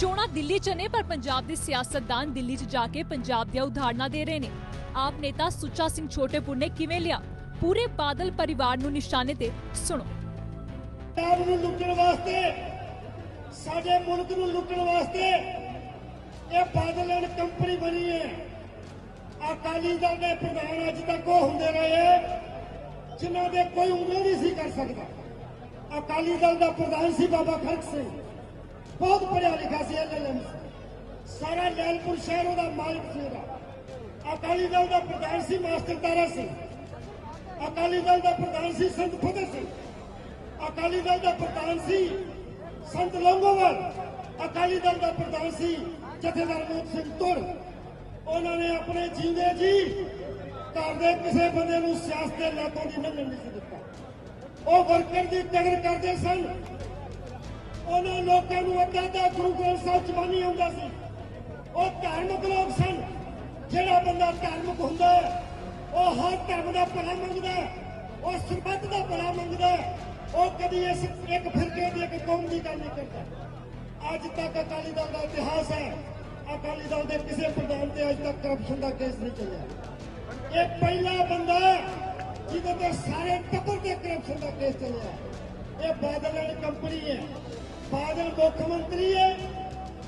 ਚੋਣਾਂ ਦਿੱਲੀ 'ਚ ਨੇ, ਪਰ ਪੰਜਾਬ ਦੇ ਸਿਆਸਤਦਾਨ ਦਿੱਲੀ 'ਚ ਜਾ ਕੇ ਪੰਜਾਬ ਦੀਆਂ ਉਦਾਹਰਨਾਂ ਦੇ ਰਹੇ ਨੇ। ਆਪ ਨੇਤਾ ਸੁੱਚਾ ਸਿੰਘ ਛੋਟੇਪੁਰ ਨੇ ਕਿਵੇਂ ਲਿਆ? ਪੂਰੇ ਬਾਦਲ ਪਰਿਵਾਰ ਨੂੰ ਨਿਸ਼ਾਨੇ ਤੇ ਸੁਣੋ। ਪੰਜਾਬ ਨੂੰ ਲੁੱਟਣ ਵਾਸਤੇ, ਸਾਡੇ ਮੁਲਕ ਨੂੰ ਲੁੱਟਣ ਵਾਸਤੇ ਇਹ ਬਾਦਲ ਐਂਡ ਕੰਪਨੀ ਬਣੀ ਹੈ। ਅਕਾਲੀ ਦਲ ਦੇ ਪ੍ਰਧਾਨ ਅੱਜ ਤੱਕ ਉਹ ਹੁੰਦੇ ਰਹੇ ਜਿਨ੍ਹਾਂ ਦੇ ਕੋਈ ਉਂਗਲ ਨਹੀਂ ਸੀ ਕਰ ਸਕਦਾ। ਅਕਾਲੀ ਦਲ ਦਾ ਪ੍ਰਧਾਨ ਸੀ ਬਾਬਾ ਖੜਕ ਸਿੰਘ। ਬਹੁਤ ਪੜ੍ਹਿਆ ਲਿਖਿਆ ਸੀ ਐਲਐਲਐਮ ਸਾਰਾ ਲੈਲਪੁਰ ਸ਼ਹਿਰ ਉਹਦਾ ਮਾਲਕ ਸੀ ਉਹਦਾ। ਅਕਾਲੀ ਦਲ ਦਾ ਪ੍ਰਧਾਨ ਸੀ, ਮਾਸਟਰ ਤਾਰਾ ਸਿੰਘ ਅਕਾਲੀ ਦਲ ਦਾ ਪ੍ਰਧਾਨ ਸੀ, ਸੰਤ ਫਤਿਹ ਸਿੰਘ। ਅਕਾਲੀ ਦਲ ਦਾ ਪ੍ਰਧਾਨ ਸੀ, ਸੰਤ ਲੰਗੋਵਾਲ। ਅਕਾਲੀ ਦਲ ਦਾ ਪ੍ਰਧਾਨ ਸੀ, ਜਥੇਦਾਰ ਮੋਹਨ ਸਿੰਘ ਤੁਰ ਉਹਨਾਂ ਨੇ ਆਪਣੇ ਜੀਂਦੇ ਜੀ, ਘਰ ਦੇ ਕਿਸੇ ਬੰਦੇ ਨੂੰ ਸਿਆਸਤ ਦੇ ਲਾਤੋਂ ਦੀ ਲੰਘਣ ਨਹੀਂ ਸੀ ਦਿੱਤਾ। ਉਹ ਵਰਕਰ ਦੀ ਕਦਰ ਕਰਦੇ ਸਨ। ਉਹਨਾਂ ਲੋਕਾਂ ਨੂੰ ਅੱਧਾ ਅੱਧਾ ਗੁਰੂ ਗ੍ਰੰਥ ਸਾਹਿਬ ਜ਼ਬਾਨੀ ਹੁੰਦਾ ਸੀ। ਉਹ ਧਾਰਮਿਕ ਲੋਕ ਸਨ। ਜਿਹੜਾ ਬੰਦਾ ਧਾਰਮਿਕ ਹੁੰਦਾ ਉਹ ਹਰ ਧਰਮ ਦਾ ਭਲਾ ਮੰਗਦਾ ਉਹ ਸਰਬੱਤ ਦਾ ਭਲਾ ਮੰਗਦਾ ਉਹ ਕਦੀ ਇਸ ਇੱਕ ਫਿਰਕੇ ਦੀ ਇੱਕ ਕੌਮ ਦੀ ਗੱਲ ਨਹੀਂ ਕਰਦਾ। ਅੱਜ ਤੱਕ ਅਕਾਲੀ ਦਲ ਦਾ ਇਤਿਹਾਸ ਹੈ। ਅਕਾਲੀ ਦਲ ਦੇ ਕਿਸੇ ਪ੍ਰਧਾਨ ਤੇ ਅੱਜ ਤੱਕ ਕਰਪਸ਼ਨ ਦਾ ਕੇਸ ਨਹੀਂ ਚੱਲਿਆ। ਇਹ ਪਹਿਲਾ ਬੰਦਾ ਜਿਹਦੇ ਤੇ ਸਾਰੇ ਟੱਬਰ ਤੇ ਕਰਪਸ਼ਨ ਦਾ ਕੇਸ ਚੱਲਿਆ। ਇਹ ਬਾਦਲ ਐਂਡ ਕੰਪਨੀ ਹੈ। ਬਾਦਲ ਮੁੱਖ ਮੰਤਰੀ ਹੈ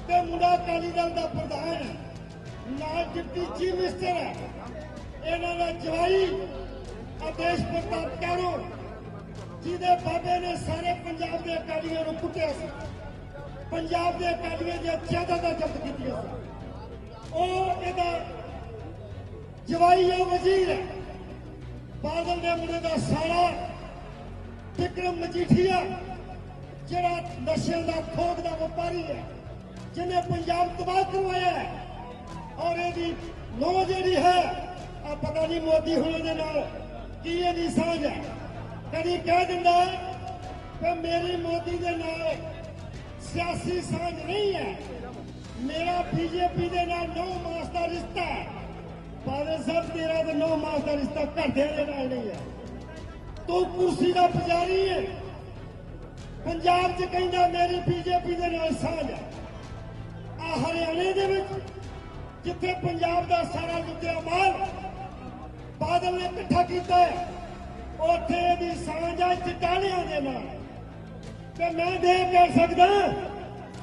ਤੇ ਮੁੰਡਾ ਅਕਾਲੀ ਦਲ ਦਾ ਪ੍ਰਧਾਨ ਹੈ। ਨਾਲ ਡਿਪਟੀ ਚੀਫ ਮਿਨਿਸਟਰ ਹੈ। ਇਹਨਾਂ ਦਾ ਜਵਾਈ ਆਦੇਸ਼ ਪ੍ਰਤਾਪ ਕਾਰੋ, ਜਿਹਦੇ ਬਾਬੇ ਨੇ ਸਾਰੇ ਪੰਜਾਬ ਦੇ ਅਕਾਲੀਆਂ ਨੂੰ ਕੁੱਟਿਆ ਸੀ। ਪੰਜਾਬ ਦੇ ਅਕਾਲੀਆਂ ਦੀਆਂ ਜਾਇਦਾਦਾਂ ਜ਼ਬਤ ਕੀਤੀਆਂ ਸੀ। ਉਹ ਇਹਦਾ ਜਵਾਈ ਹੈ, ਵਜ਼ੀਰ ਹੈ। ਬਾਦਲ ਦੇ ਮੁੰਡੇ ਦਾ ਸਾਲਾ, ਵਿਕਰਮ ਮਜੀਠੀਆ ਜਿਹੜਾ ਨਸ਼ਿਆਂ ਦਾ ਖੋਗ ਦਾ ਵਪਾਰੀ ਹੈ, ਜਿਹਨੇ ਪੰਜਾਬ ਤਬਾਹ ਕਰਵਾਇਆ ਹੈ ਔਰ ਇਹਦੀ ਨੋ ਜਿਹੜੀ ਹੈ ਆ ਪਤਾ ਨਹੀਂ ਮੋਦੀ ਹੁਣ ਦੇ ਨਾਲ ਕੀ ਇਹਦੀ ਸਾਂਝ ਹੈ। ਕਦੀ ਕਹਿ ਦਿੰਦਾ ਕਿ ਮੇਰੀ ਮੋਦੀ ਦੇ ਨਾਲ ਸਿਆਸੀ ਸਾਂਝ ਨਹੀਂ ਹੈ। ਮੇਰਾ ਬੀਜੇਪੀ ਦੇ ਨਾਲ ਨੌ ਮਾਸ ਦਾ ਰਿਸ਼ਤਾ ਹੈ। ਬਾਦਲ ਸਾਹਿਬ ਤੇਰਾ ਤੇ ਨੌ ਮਾਸ ਦਾ ਰਿਸ਼ਤਾ ਘਰਦਿਆਂ ਦੇ ਨਾਲ ਨਹੀਂ ਹੈ। ਤੂੰ ਕੁਰਸੀ ਦਾ ਪੁਜਾਰੀ ਹੈ। ਪੰਜਾਬ 'ਚ ਕਹਿੰਦਾ ਮੇਰੀ ਬੀਜੇਪੀ ਦੇ ਨਾਲ ਸਾਂਝ ਹੈ ਆ ਹਰਿਆਣੇ ਦੇ ਵਿੱਚ ਜਿੱਥੇ ਪੰਜਾਬ ਦਾ ਸਾਰਾ ਲੁੱਟਿਆ ਮਾਲ ਬਾਦਲ ਨੇ ਇਕੱਠਾ ਕੀਤਾ ਹੈ, ਉੱਥੇ ਇਹਦੀ ਸਾਂਝ ਹੈ ਚਟਾਣਿਆਂ ਦੇ ਨਾਲ। ਤੇ ਮੈਂ ਦੇ ਕਹਿ ਸਕਦਾ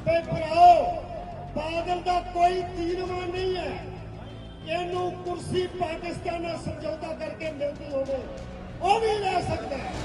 ਤੇ ਭਰਾਓ ਬਾਦਲ ਦਾ ਕੋਈ ਤੀਰਵਾਨ ਨਹੀਂ ਹੈ। ਇਹਨੂੰ ਕੁਰਸੀ ਪਾਕਿਸਤਾਨ ਨਾਲ ਸਮਝੌਤਾ ਕਰਕੇ ਮਿਲਦੀ ਹੋਵੇ ਉਹ ਵੀ ਲੈ ਸਕਦਾ ਹੈ।